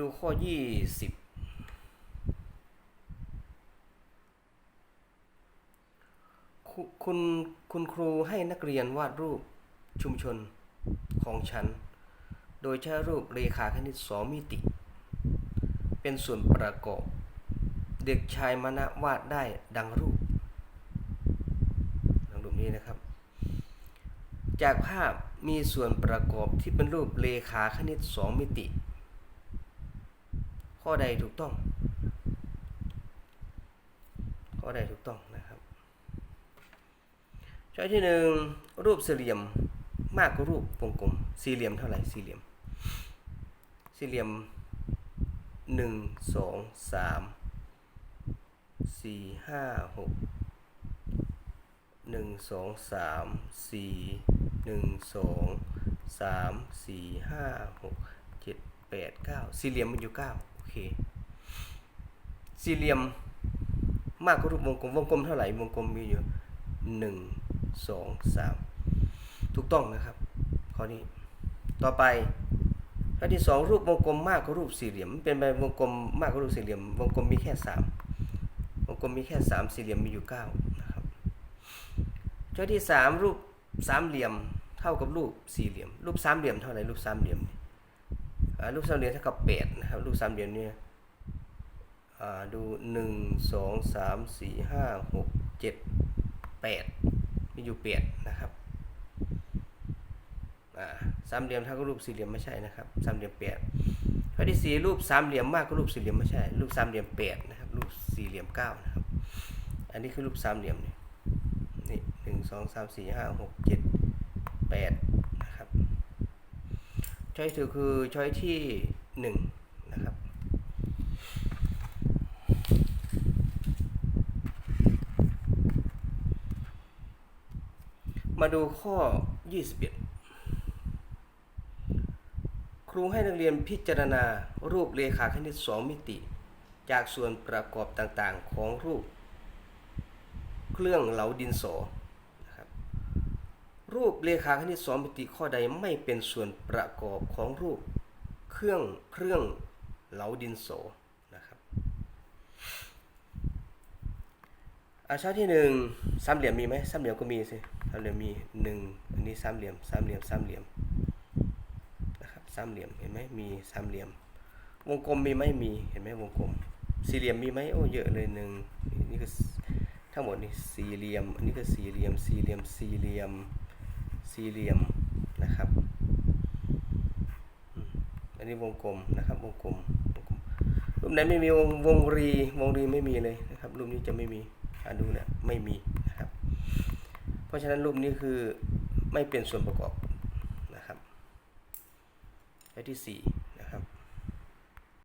ดูข้อ20คุคุณคุณครูให้นักเรียนวาดรูปชุมชนของฉัน โดยใช้รูปเรขาคณิตสองมิติ เป็นส่วนประกอบ เด็กชายมณะวาดได้ดังรูปดังรูปนี้นะครับ จากภาพมีส่วนประกอบที่เป็นรูปเลขาคณิตสองมิติ ข้อใดถูกต้อง ข้อใดถูกต้องนะครับช้อยที่หนึ่งรูปสี่เหลี่ยมมากกว่ารูปวงกลมสี่เหลี่ยมเท่าไหร่สี่เหลี่ยม สี่เหลี่ยมหนึ่งสองสามสี่ห้าหกหนึ่งสองสามสี่หนึ่งสองสามสี่ห้าหกเจ็ดแปดเก้าสี่เหลี่ยมมันอยู่เก้า สี่เหลี่ยมมากกว่ารูปวงกลมวงกลมเท่าไหร่วงกลมมีอยู่หนึ่งสองสามถูกต้องนะครับข้อนี้ต่อไปข้อที่สองรูปวงกลมมากกว่ารูปสี่เหลี่ยม เป็นไปวงกลมมากกว่ารูปสี่เหลี่ยม วงกลมมีแค่สามวงกลมมีแค่สามสี่เหลี่ยมมีอยู่เก้านะครับข้อที่สามรูปสามเหลี่ยมเท่ากับรูปสี่เหลี่ยม รูปสามเหลี่ยมเท่าไหร่รูปสามเหลี่ยม รูปสามเหลี่ยมเท่ากับแปดนะครับรูปสามเหลี่ยมเนี่ยดูหนึ่งสองสามสี่ห้าหกเจ็ดแปดมีอยู่แปดนะครับสามเหลี่ยมเท่ากับรูปสี่เหลี่ยมไม่ใช่นะครับสามเหลี่ยมแปดข้อที่สี่รูปสามเหลี่ยมมากกว่ารูปสี่เหลี่ยมไม่ใช่ รูปสามเหลี่ยมแปดนะครับรูปสี่เหลี่ยมเก้านะครับ อันนี้คือรูปสามเหลี่ยมนี่นี่หนึ่งสองสามสี่ห้าหกเจ็ดแปดนะครับ ช้อยถือคือช้อยที่หนึ่งนะครับ มาดูข้อ 21 ครูให้นักเรียนพิจารณารูปเรขาคณิต 2 มิติ จากส่วนประกอบต่างๆของรูป เครื่องเหลาดินสอ รูปเรขาคณิต2มิติข้อใดไม่เป็นส่วนประกอบของรูปเครื่องเครื่องเหลาดินสนะครับอาชาที่หนึ่งสามเหลี่ยมมีไหมสามเหลี่ยมก็มีสิสามเหลี่ยมมีหนึ่งอันนี้สามเหลี่ยมสามเหลี่ยมสามเหลี่ยมนะครับสามเหลี่ยมเห็นไหมมีสามเหลี่ยม วงกลมมีไหมมีเห็นไหมวงกลม สี่เหลี่ยมมีไหมโอ้เยอะเลยหนึ่งนี่ก็ทั้งหมดนี่สี่เหลี่ยม อันนี้ก็สี่เหลี่ยม สี่เหลี่ยม สี่เหลี่ยม สี่เหลี่ยมนะครับอันนี้วงกลมนะครับวงกลมวงกลมรูปไหนไม่มีวงวงรีวงรีไม่มีเลยนะครับรูปนี้จะไม่มีอ่าดูเนี่ยไม่มีนะครับ เพราะฉะนั้นรูปนี้คือไม่เป็นส่วนประกอบนะครับข้อที่สี่